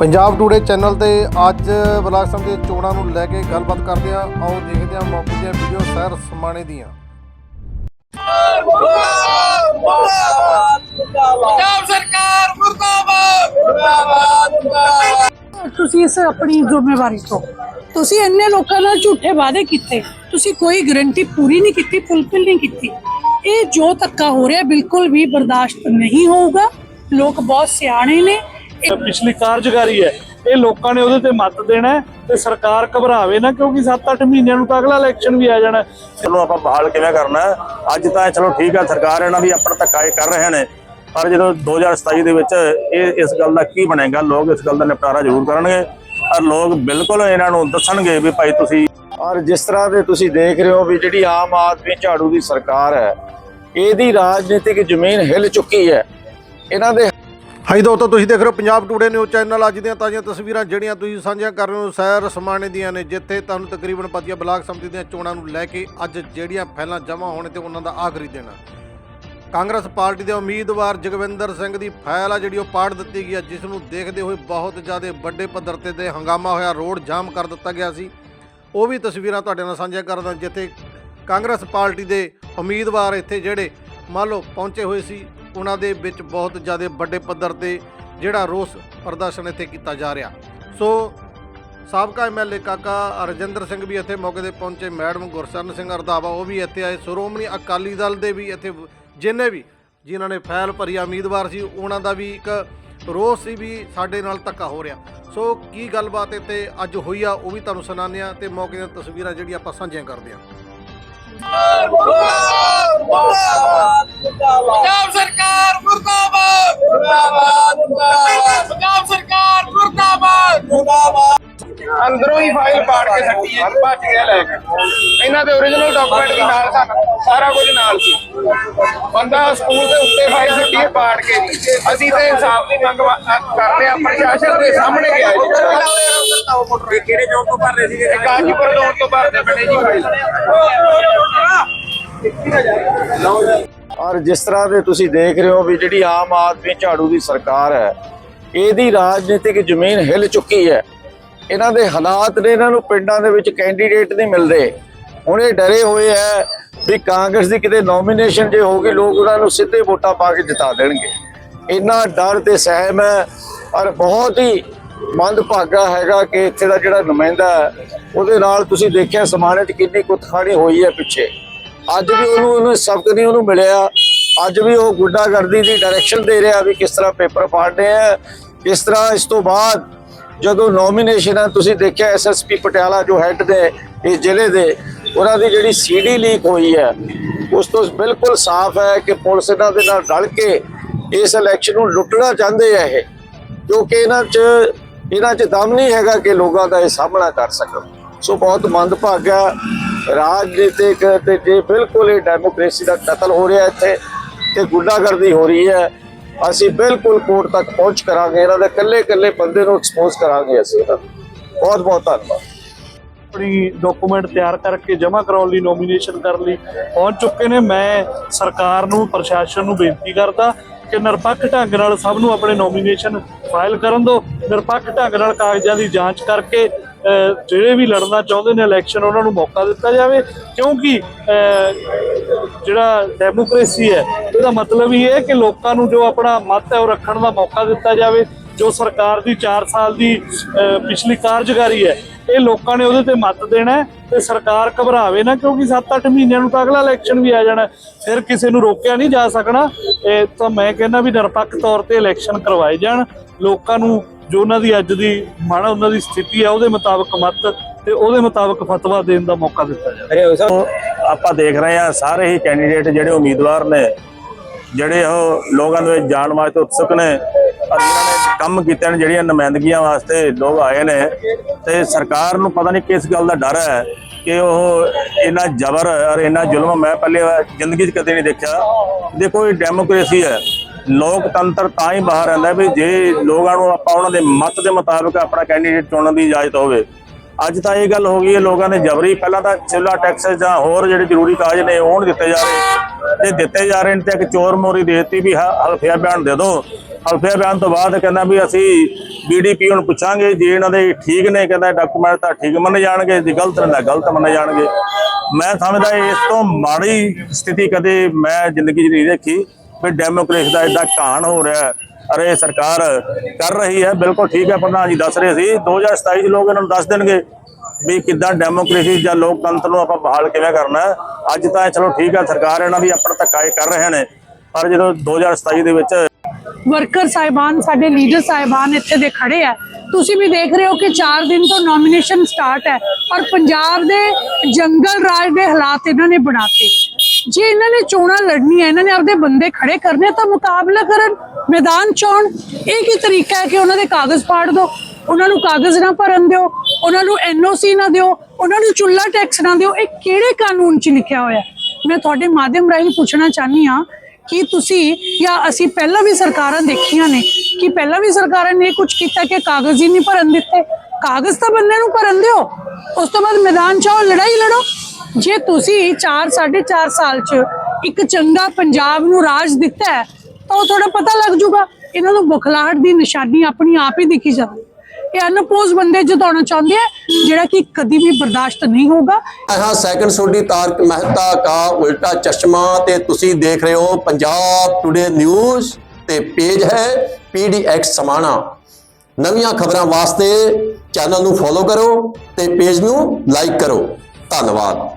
Punjab today channel ਤੇ ਅੱਜ block ਸੰਮਤੀ ਚੋਣਾਂ ਨੂੰ ਲੈ ਕੇ ਗੱਲਬਾਤ ਕਰਦੇ ਹਾਂ। ਆਓ ਦੇਖਦੇ ਹਾਂ ਮੌਕੇ ਦੀਆਂ ਵੀਡੀਓ ਸਹਿਰ ਸਮਾਣੇ ਦੀਆਂ। ਪੰਜਾਬ ਸਰਕਾਰ ਮੁਰਦਾਬਾਦ ਮੁਰਦਾਬਾਦ ਤੁਸੀਂ ਇਸ ਆਪਣੀ ਜ਼ਿੰਮੇਵਾਰੀ ਤੋਂ, ਤੁਸੀਂ ਇੰਨੇ ਲੋਕਾਂ ਨਾਲ ਝੂਠੇ ਵਾਅਦੇ ਕੀਤੇ, ਤੁਸੀਂ ਕੋਈ ਗਾਰੰਟੀ ਪੂਰੀ ਨਹੀਂ ਕੀਤੀ ਫੁੱਲਫਿਲ ਨਹੀਂ ਕੀਤੀ। ਇਹ ਜੋ ਧੱਕਾ ਹੋ ਰਿਹਾ, ਬਿਲਕੁਲ ਵੀ ਬਰਦਾਸ਼ਤ ਨਹੀਂ ਹੋਊਗਾ। ਲੋਕ ਬਹੁਤ ਸਿਆਣੇ ਨੇ। ਪਿਛਲੀ ਕਾਰਜਕਾਰੀ ਹੈ। ਇਹ ਲੋਕਾਂ ਨੇ ਉਹਦੇ ਤੇ ਮਤ ਦੇਣਾ ਤੇ ਸਰਕਾਰ ਘਬਰਾਵੇ ਨਾ ਕਿਉਂਕਿ 7-8 ਮਹੀਨਿਆਂ ਨੂੰ ਤਾਂ ਅਗਲਾ ਇਲੈਕਸ਼ਨ ਵੀ ਆ ਜਾਣਾ। ਹੈ। ਚਲੋ ਆਪਾਂ ਬਹਾਲ ਕਿਵੇਂ ਕਰਨਾ ਹੈ? ਅੱਜ ਤਾਂ ਚਲੋ ਠੀਕ ਹੈ ਸਰਕਾਰ ਇਹਨਾਂ ਦੀ ਆਪਣਾ ਧੱਕਾ ਇਹ ਕਰ ਰਹੇ ਨੇ। ਪਰ ਜਦੋਂ 2027 ਦੇ ਵਿੱਚ ਇਹ ਇਸ ਗੱਲ ਦਾ ਕੀ ਬਣੇਗਾ? ਲੋਕ ਇਸ ਗੱਲ ਦਾ ਨਿਪਟਾਰਾ ਜ਼ਰੂਰ ਕਰਨਗੇ। ਔਰ ਲੋਕ ਬਿਲਕੁਲ ਇਹਨਾਂ ਨੂੰ ਦੱਸਣਗੇ ਵੀ ਭਾਈ ਤੁਸੀਂ ਔਰ ਜਿਸ ਤਰ੍ਹਾਂ ਦੇ ਤੁਸੀਂ ਦੇਖ ਰਹੇ ਹੋ ਵੀ ਜਿਹੜੀ ਆਮ ਆਦਮੀ ਝਾੜੂ ਦੀ ਸਰਕਾਰ ਹੈ ਇਹਦੀ ਰਾਜਨੀਤਿਕ ਜ਼ਮੀਨ ਹਿੱਲ ਚੁੱਕੀ ਹੈ। ਇਹਨਾਂ ਦੇ ਹਾਈ ਦੋਸਤੋ, ਤੁਸੀਂ ਦੇਖ ਰਹੇ ਹੋ ਪੰਜਾਬ ਟੂਡੇ ਨਿਊਜ਼ ਚੈਨਲ ਅੱਜ ਦੀਆਂ ਤਾਜ਼ੀਆਂ ਤਸਵੀਰਾਂ ਜਿਹੜੀਆਂ ਤੁਸੀਂ ਸਾਂਝੀਆਂ ਕਰ ਰਹੇ ਹੋ ਸੈਰ ਸਮਾਣੇ ਦੀਆਂ ਨੇ, ਜਿੱਥੇ ਤੁਹਾਨੂੰ ਤਕਰੀਬਨ ਪਤੀਆ ਬਲਾਕ ਸੰਮਤੀ ਦੀਆਂ ਚੋਣਾਂ ਨੂੰ ਲੈ ਕੇ ਅੱਜ ਜਿਹੜੀਆਂ ਫੈਲਾਂ ਜਮ੍ਹਾਂ ਹੋਣ ਤੇ ਉਹਨਾਂ ਦਾ ਆਖਰੀ ਦਿਨ ਹੈ ਕਾਂਗਰਸ ਪਾਰਟੀ ਦੇ ਉਮੀਦਵਾਰ ਜਗਵਿੰਦਰ ਸਿੰਘ ਦੀ ਫਾਈਲ ਆ ਜਿਹੜੀ ਉਹ ਪਾੜ ਦਿੱਤੀ ਗਈ ਹੈ ਜਿਸ ਨੂੰ ਦੇਖਦੇ ਹੋਏ ਬਹੁਤ ਜ਼ਿਆਦਾ ਵੱਡੇ ਪੱਧਰ ਤੇ ਤੇ ਹੰਗਾਮਾ ਹੋਇਆ, ਰੋਡ ਜਾਮ ਕਰ ਦਿੱਤਾ ਗਿਆ ਸੀ। ਉਹ ਵੀ ਤਸਵੀਰਾਂ ਤੁਹਾਡੇ ਨਾਲ ਸਾਂਝੀਆਂ ਕਰਦਾ, ਜਿੱਥੇ ਕਾਂਗਰਸ ਪਾਰਟੀ ਦੇ ਉਮੀਦਵਾਰ ਇੱਥੇ ਜਿਹੜੇ ਮੰਨ ਲਓ ਪਹੁੰਚੇ ਹੋਏ ਸੀ ਉਹਨਾਂ ਦੇ ਵਿੱਚ ਬਹੁਤ ਜ਼ਿਆਦਾ ਵੱਡੇ ਪੱਧਰ ਤੇ ਜਿਹੜਾ ਰੋਸ ਪ੍ਰਦਰਸ਼ਨ ਇੱਥੇ ਕੀਤਾ ਜਾ ਰਿਹਾ। ਸੋ ਸਾਬਕਾ ਐਮਐਲਏ ਕਾਕਾ ਰਜਿੰਦਰ ਸਿੰਘ ਵੀ ਇੱਥੇ ਮੌਕੇ ਤੇ ਪਹੁੰਚੇ ਮੈਡਮ ਗੁਰਸਰਨ ਸਿੰਘ ਰੰਧਾਵਾ ਉਹ ਵੀ ਇੱਥੇ ਆਏ ਸ਼੍ਰੋਮਣੀ ਅਕਾਲੀ ਦਲ ਦੇ ਵੀ ਇੱਥੇ ਜਿੰਨੇ ਵੀ ਜਿਨ੍ਹਾਂ ਨੇ ਫੈਲ ਭਰੀ ਉਮੀਦਵਾਰ ਸੀ ਉਹਨਾਂ ਦਾ ਵੀ ਇੱਕ ਰੋਸ ਸੀ ਵੀ ਸਾਡੇ ਨਾਲ ਧੱਕਾ ਹੋ ਰਿਹਾ। ਸੋ ਕੀ ਗੱਲਬਾਤ ਇੱਥੇ ਅੱਜ ਹੋਈ ਆ ਉਹ ਵੀ ਤੁਹਾਨੂੰ ਸੁਣਾਉਂਦੇ ਆ ਤੇ ਮੌਕੇ ਦੀਆਂ ਤਸਵੀਰਾਂ ਜਿਹੜੀਆਂ ਆਪਾਂ ਸਾਂਝੀਆਂ ਕਰਦੇ ਆ ਪੰਜਾਬ ਸਰਕਾਰ ਮੁਰਦਾਬਾਦ ਮੁਰਦਾਬਾਦ। ਪੰਜਾਬ ਸਰਕਾਰ ਮੁਰਦਾਬਾਦ। ਮੁਰਦਾਬਾਦ। ਅੰਦਰੋਂ ਹੀ ਫਾਈਲ ਪਾੜ ਕੇ ਸੱਟੀ ਹੈ ਭੱਜ ਗਿਆ ਲੈ ਕੇ ਇਹਨਾਂ ਦੇ ਓਰੀਜਨਲ ਡਾਕੂਮੈਂਟ ਵੀ ਨਾਲ ਸਨ ਸਾਰਾ ਕੁਝ ਨਾਲ ਸੀ। ਬੰਦਾ ਸਕੂਲ ਦੇ ਉੱਤੇ ਫਾਈਲ ਸੱਟੀ ਹੈ ਪਾੜ ਕੇ ਜੀ ਅਸੀਂ ਤੇ ਇਨਸਾਫ ਦੀ ਮੰਗ ਕਰਦੇ ਆ ਪ੍ਰਸ਼ਾਸਨ ਦੇ ਸਾਹਮਣੇ ਗਿਆ ਜੀ। ਕਿਹੜੇ ਚੌਕ ਤੋਂ ਭਰ ਰਹੇ ਸੀਗੇ ਕਾਜੀਪੁਰ ਰੋਡ ਤੋਂ ਭਰਦੇ ਬਣੇ ਜੀ ਫਾਈਲ। ਔਰ ਜਿਸ ਤਰ੍ਹਾਂ ਦੇ ਤੁਸੀਂ ਦੇਖ ਰਹੇ ਹੋ ਵੀ ਜਿਹੜੀ ਆਮ ਆਦਮੀ ਝਾੜੂ ਦੀ ਸਰਕਾਰ ਹੈ, ਇਹਦੀ ਰਾਜਨੀਤਿਕ ਜ਼ਮੀਨ ਹਿੱਲ ਚੁੱਕੀ ਹੈ। ਇਹਨਾਂ ਦੇ ਹਾਲਾਤ ਨੇ ਇਹਨਾਂ ਨੂੰ ਪਿੰਡਾਂ ਦੇ ਵਿੱਚ ਕੈਂਡੀਡੇਟ ਨਹੀਂ ਮਿਲਦੇ। ਹੁਣ ਇਹ ਡਰੇ ਹੋਏ ਹੈ ਵੀ ਕਾਂਗਰਸ ਦੀ ਕਿਤੇ ਨੋਮੀਨੇਸ਼ਨ ਜੇ ਹੋਗੀ ਲੋਕ ਉਹਨਾਂ ਨੂੰ ਸਿੱਧੇ ਵੋਟਾਂ ਪਾ ਕੇ ਜਿਤਾ ਦੇਣਗੇ। ਇੰਨਾ ਡਰ ਤੇ ਸਹਿਮ ਹੈ ਔਰ ਬਹੁਤ ਹੀ ਮੰਦਭਾਗਾ ਹੈਗਾ ਕਿ ਇੱਥੇ ਦਾ ਜਿਹੜਾ ਨੁਮਾਇੰਦਾ ਹੈ, ਉਹਦੇ ਨਾਲ ਤੁਸੀਂ ਦੇਖਿਆ ਸਮਾਣੇ 'ਚ ਕਿੰਨੀ ਕੁੱਤਖਾਣੀ ਹੋਈ ਹੈ ਪਿੱਛੇ। ਅੱਜ ਵੀ ਉਹਨੂੰ ਉਹਨੂੰ ਸਬਕ ਨਹੀਂ ਉਹਨੂੰ ਮਿਲਿਆ। ਅੱਜ ਵੀ ਉਹ ਗੁੱਡਾਗਰਦੀ ਦੀ ਡਾਇਰੈਕਸ਼ਨ ਦੇ ਰਿਹਾ ਵੀ ਕਿਸ ਤਰ੍ਹਾਂ ਪੇਪਰ ਫਾੜਨੇ ਆ। ਕਿਸ ਤਰ੍ਹਾਂ ਇਸ ਤੋਂ ਬਾਅਦ ਜਦੋਂ ਨੋਮੀਨੇਸ਼ਨ ਹੈ ਤੁਸੀਂ ਦੇਖਿਆ ਐਸਐਸਪੀ ਪਟਿਆਲਾ ਜੋ ਹੈੱਡ ਦੇ ਇਸ ਜ਼ਿਲ੍ਹੇ ਦੇ, ਉਹਨਾਂ ਦੀ ਜਿਹੜੀ ਸੀਡੀ ਲੀਕ ਹੋਈ ਹੈ, ਉਸ ਤੋਂ ਬਿਲਕੁਲ ਸਾਫ਼ ਹੈ ਕਿ ਪੁਲਿਸ ਇਹਨਾਂ ਦੇ ਨਾਲ ਰਲ ਕੇ ਇਸ ਇਲੈਕਸ਼ਨ ਨੂੰ ਲੁੱਟਣਾ ਚਾਹੁੰਦੇ ਆ ਇਹ, ਕਿਉਂਕਿ ਇਹਨਾਂ 'ਚ ਇਹਨਾਂ 'ਚ ਦਮ ਨਹੀਂ ਹੈਗਾ ਕਿ ਲੋਕਾਂ ਦਾ ਇਹ ਸਾਹਮਣਾ ਕਰ ਸਕਣ। ਸੋ ਬਹੁਤ ਮੰਦਭਾਗਾ ਰਾਜਨੀਤਿਕ ਤੇ ਜੇ ਬਿਲਕੁਲ ਇਹ ਡੈਮੋਕ੍ਰੇਸੀ ਦਾ ਕਤਲ ਹੋ ਰਿਹਾ ਇੱਥੇ ਤੇ ਗੁੰਡਾਗਰਦੀ ਹੋ ਰਹੀ ਹੈ, ਅਸੀਂ ਬਿਲਕੁਲ ਕੋਰਟ ਤੱਕ ਪਹੁੰਚ ਕਰਾਂਗੇ, ਇਹਨਾਂ ਦੇ ਇਕੱਲੇ ਇਕੱਲੇ ਬੰਦੇ ਨੂੰ ਐਕਸਪੋਜ਼ ਕਰਾਂਗੇ ਅਸੀਂ ਇਹਨਾਂ ਨੂੰ। ਬਹੁਤ ਬਹੁਤ ਧੰਨਵਾਦ। ਆਪਣੀ ਡਾਕੂਮੈਂਟ ਤਿਆਰ ਕਰਕੇ ਜਮ੍ਹਾਂ ਕਰਾਉਣ ਲਈ ਨੋਮੀਨੇਸ਼ਨ ਕਰਨ ਲਈ ਪਹੁੰਚ ਚੁੱਕੇ ਨੇ। ਮੈਂ ਸਰਕਾਰ ਨੂੰ, ਪ੍ਰਸ਼ਾਸਨ ਨੂੰ ਬੇਨਤੀ ਕਰਦਾ ਕਿ ਨਿਰਪੱਖ ਢੰਗ ਨਾਲ ਸਭ ਨੂੰ ਆਪਣੇ ਨੋਮੀਨੇਸ਼ਨ ਫਾਈਲ ਕਰਨ ਦਿਓ। ਨਿਰਪੱਖ ਢੰਗ ਨਾਲ ਕਾਗਜ਼ਾਂ ਦੀ ਜਾਂਚ ਕਰਕੇ ਜਿਹੜੇ ਵੀ ਲੜਨਾ ਚਾਹੁੰਦੇ ਨੇ ਇਲੈਕਸ਼ਨ ਉਹਨਾਂ ਨੂੰ ਮੌਕਾ ਦਿੱਤਾ ਜਾਵੇ। ਕਿਉਂਕਿ ਜਿਹੜਾ ਡੈਮੋਕ੍ਰੇਸੀ ਹੈ, ਇਹਦਾ ਮਤਲਬ ਇਹ ਹੈ ਕਿ ਲੋਕਾਂ ਨੂੰ ਜੋ ਆਪਣਾ ਮਤ ਹੈ, ਉਹ ਰੱਖਣ ਦਾ ਮੌਕਾ ਦਿੱਤਾ ਜਾਵੇ। ਜੋ ਸਰਕਾਰ ਦੀ 4 ਸਾਲ ਦੀ ਪਿਛਲੀ ਕਾਰਜਕਾਰੀ ਹੈ, ਇਹ ਲੋਕਾਂ ਨੇ ਉਹਦੇ ਤੇ ਮਤ ਦੇਣਾ ਹੈ ਤੇ ਸਰਕਾਰ ਘਬਰਾਵੇ ਨਾ, ਕਿਉਂਕਿ 7-8 ਮਹੀਨਿਆਂ ਨੂੰ ਤਾਂ ਅਗਲਾ ਇਲੈਕਸ਼ਨ ਵੀ ਆ ਜਾਣਾ ਫਿਰ ਕਿਸੇ ਨੂੰ ਰੋਕਿਆ ਨਹੀਂ ਜਾ ਸਕਣਾ। ਇਹ ਤਾਂ ਮੈਂ ਕਹਿੰਦਾ ਵੀ ਨਿਰਪੱਖ ਤੌਰ ਤੇ ਇਲੈਕਸ਼ਨ ਕਰਵਾਏ ਜਾਣ। ਲੋਕਾਂ ਨੂੰ ਜੋ ਉਹਨਾਂ ਦੀ ਅੱਜ ਦੀ ਮਾਣਾ ਉਹਨਾਂ ਦੀ ਸਥਿਤੀ ਹੈ ਉਹਦੇ ਮੁਤਾਬਕ ਮਤ ਤੇ ਉਹਦੇ ਮੁਤਾਬਕ ਫਤਵਾ ਦੇਣ ਦਾ ਮੌਕਾ ਦਿੱਤਾ ਜਾਵੇ। ਆਪਾਂ ਦੇਖ ਰਹੇ ਹਾਂ, ਸਾਰੇ ਹੀ ਕੈਂਡੀਡੇਟ ਜਿਹੜੇ ਉਮੀਦਵਾਰ ਨੇ, ਜਿਹੜੇ ਉਹ ਲੋਕਾਂ ਦੇ ਜਾਣ ਵਾਸਤੇ ਉਤਸੁਕ ਨੇ ਔਰ ਜਿਨ੍ਹਾਂ ਨੇ ਕੰਮ ਕੀਤੇ ਨੇ, ਜਿਹੜੀਆਂ ਨੁਮਾਇੰਦਗੀਆਂ ਵਾਸਤੇ ਲੋਕ ਆਏ ਨੇ ਤੇ ਸਰਕਾਰ ਨੂੰ ਪਤਾ ਨਹੀਂ ਕਿਸ ਗੱਲ ਦਾ ਡਰ ਹੈ ਕਿ ਉਹ ਇੰਨਾ ਜ਼ਬਰ ਔਰ ਇੰਨਾ ਜ਼ੁਲਮ, ਮੈਂ ਪਹਿਲੇ ਜ਼ਿੰਦਗੀ 'ਚ ਕਦੇ ਨਹੀਂ ਦੇਖਿਆ। ਦੇਖੋ ਇਹ ਡੈਮੋਕ੍ਰੇਸੀ ਹੈ। ਲੋਕਤੰਤਰ ਤਾਂ ਹੀ ਬਾਹਰ ਆਉਂਦਾ ਵੀ ਜੇ ਲੋਕਾਂ ਨੂੰ ਆਪਾਂ ਉਹਨਾਂ ਦੇ ਮਤ ਦੇ ਮੁਤਾਬਕ ਆਪਣਾ ਕੈਂਡੀਡੇਟ ਚੁਣਨ ਦੀ ਇਜਾਜ਼ਤ ਹੋਵੇ। ਅੱਜ ਤਾਂ ਇਹ ਗੱਲ ਹੋ ਗਈ ਹੈ, ਲੋਕਾਂ ਨੇ ਜਬਰੀ ਪਹਿਲਾਂ ਤਾਂ ਚਿੱਲਾ ਟੈਕਸ ਜਾਂ ਹੋਰ ਜਿਹੜੇ ਜ਼ਰੂਰੀ ਕਾਜ ਨੇ, ਉਹ ਨਹੀਂ ਦਿੱਤੇ ਜਾ ਰਹੇ। ਤੇ ਦਿੱਤੇ ਜਾ ਰਹੇ ਨੇ ਤੇ ਇੱਕ ਚੋਰ ਮੋਰੀ ਦੇਤੀ ਵੀ ਹ- ਹਲਫੀਆ ਬਿਆਨ ਦੇ ਦਿਓ। ਹਲਫੇ ਬਿਆਨ ਤੋਂ ਬਾਅਦ ਕਹਿੰਦਾ ਵੀ ਅਸੀਂ ਬੀਡੀਪੀ ਨੂੰ ਪੁੱਛਾਂਗੇ, ਜੇ ਇਹਨਾਂ ਦੇ ਠੀਕ ਨੇ, ਕਹਿੰਦਾ ਡਾਕੂਮੈਂਟ ਤਾਂ ਠੀਕ ਮੰਨੇ ਜਾਣਗੇ, ਜੇ ਗਲਤ ਨੇ ਤਾਂ ਗਲਤ ਮੰਨੇ ਜਾਣਗੇ। ਮੈਂ ਸਮਝਦਾ ਇਸ ਤੋਂ ਮਾੜੀ ਸਥਿਤੀ ਕਦੇ ਮੈਂ ਜ਼ਿੰਦਗੀ 'ਚ ਨਹੀਂ ਦੇਖੀ। ਵੀ ਡੈਮੋਕ੍ਰੇਸੀ ਦਾ ਐਡਾ ਘਾਣ ਹੋ ਰਿਹਾ ਅਰੇ ਸਰਕਾਰ ਕਰ ਰਹੀ ਹੈ, ਬਿਲਕੁਲ ਠੀਕ ਹੈ, ਪ੍ਰਧਾਨ ਜੀ ਦੱਸ ਰਹੇ ਸੀ। 2027 ਚ ਲੋਕ ਇਹਨਾਂ ਨੂੰ ਦੱਸ ਦੇਣਗੇ ਵੀ ਕਿੱਦਾਂ ਡੈਮੋਕ੍ਰੇਸੀ ਜਾਂ ਲੋਕਤੰਤਰ ਨੂੰ ਆਪਾਂ ਬਹਾਲ ਕਿਵੇਂ ਕਰਨਾ ਅੱਜ ਤਾਂ ਚਲੋ ਠੀਕ ਹੈ, ਸਰਕਾਰ ਇਹਨਾਂ ਦੀ ਆਪਣਾ ਧੱਕਾ ਇਹ ਕਰ ਰਹੇ ਨੇ। ਪਰ ਜਦੋਂ 2027 ਦੇ ਵਿੱਚ ਵਰਕਰ ਸਾਹਿਬਾਨ, ਸਾਡੇ ਲੀਡਰ ਸਾਹਿਬਾਨ ਇੱਥੇ ਦੇ ਖੜੇ ਆ। ਤੁਸੀਂ ਵੀ ਦੇਖ ਰਹੇ ਹੋ ਕਿ 4 ਦਿਨ ਤੋਂ ਨੋਮੀਨੇਸ਼ਨ ਸਟਾਰਟ ਹੈ। ਔਰ ਪੰਜਾਬ ਦੇ ਜੰਗਲ ਰਾਜ ਦੇ ਹਾਲਾਤ ਇਹਨਾਂ ਨੇ ਬਣਾਤੇ ਜੇ ਇਹਨਾਂ ਨੇ ਚੋਣਾਂ ਲੜਨੀਆਂ, ਇਹਨਾਂ ਨੇ ਆਪਦੇ ਬੰਦੇ ਖੜੇ ਕਰਨੇ ਤਾਂ ਮੁਕਾਬਲਾ ਕਰਨ ਮੈਦਾਨ ਚੋਣ, ਇਹ ਕੀ ਤਰੀਕਾ ਹੈ ਕਿ ਉਹਨਾਂ ਦੇ ਕਾਗਜ਼ ਪਾੜ ਦਿਓ? ਉਹਨਾਂ ਨੂੰ ਕਾਗਜ਼ ਨਾ ਭਰਨ ਦਿਓ, ਉਹਨਾਂ ਨੂੰ ਐਨਓਸੀ ਨਾ ਦਿਓ, ਉਹਨਾਂ ਨੂੰ ਚੁੱਲਾ ਟੈਕਸ ਨਾ ਦਿਓ, ਇਹ ਕਿਹੜੇ ਕਾਨੂੰਨ 'ਚ ਲਿਖਿਆ ਹੋਇਆ? ਮੈਂ ਤੁਹਾਡੇ ਮਾਧਿਅਮ ਰਾਹੀਂ ਪੁੱਛਣਾ ਚਾਹਨੀ ਆ ਕਿ ਤੁਸੀਂ ਜਾਂ ਅਸੀਂ ਪਹਿਲਾਂ ਵੀ ਸਰਕਾਰਾਂ ਦੇਖੀਆਂ ਨੇ ਕਿ ਪਹਿਲਾਂ ਵੀ ਸਰਕਾਰਾਂ ਨੇ ਕੁਝ ਕੀਤਾ ਕਿ ਕਾਗਜ਼ ਹੀ ਨਹੀਂ ਭਰਨ ਦਿੱਤੇ? ਕਾਗਜ਼ ਤਾਂ ਬੰਦੇ ਨੂੰ ਭਰਨ ਦਿਓ, ਉਸ ਤੋਂ ਬਾਅਦ ਮੈਦਾਨ 'ਚ ਆਓ, ਲੜਾਈ ਲੜੋ। ਜੇ ਤੁਸੀਂ 4 4.5 ਸਾਲ 'ਚ ਇੱਕ ਚੰਗਾ ਪੰਜਾਬ ਨੂੰ ਰਾਜ ਦਿੱਤਾ ਹੈ, ਤਾਂ ਉਹ ਥੋੜਾ ਪਤਾ ਲੱਗ ਜੂਗਾ। ਇਹਨਾਂ ਨੂੰ ਬੁਖਲਾਹਟ ਦੀ ਨਿਸ਼ਾਨੀ ਆਪਣੀ ਆਪ ਹੀ ਦਿਖੀ ਜਾਂਦੀ ਇਹ ਅਨਪੋਜ਼ ਬੰਦੇ ਜਿਤਾਉਣਾ ਚਾਹੁੰਦੇ ਆ, ਜਿਹੜਾ ਕਿ ਕਦੀ ਵੀ ਬਰਦਾਸ਼ਤ ਨਹੀਂ ਹੋਗਾ ਹਾਂ ਸੈਕੰਡ ਸੋਡੀ ਤਾਰਕ ਮਹਿਤਾ ਕਾ ਉਲਟਾ ਚਸ਼ਮਾ ਤੇ ਤੁਸੀਂ ਦੇਖ ਰਹੇ ਹੋ ਪੰਜਾਬ ਟੁਡੇ ਨਿਊਜ਼ ਤੇ ਪੇਜ ਹੈ ਪੀਡੀਐਕਸ ਸਮਾਣਾ। ਨਵੀਆਂ ਖਬਰਾਂ ਵਾਸਤੇ ਚੈਨਲ ਨੂੰ ਫੋਲੋ ਕਰੋ ਤੇ ਪੇਜ ਨੂੰ ਲਾਈਕ ਕਰੋ। ਧੰਨਵਾਦ।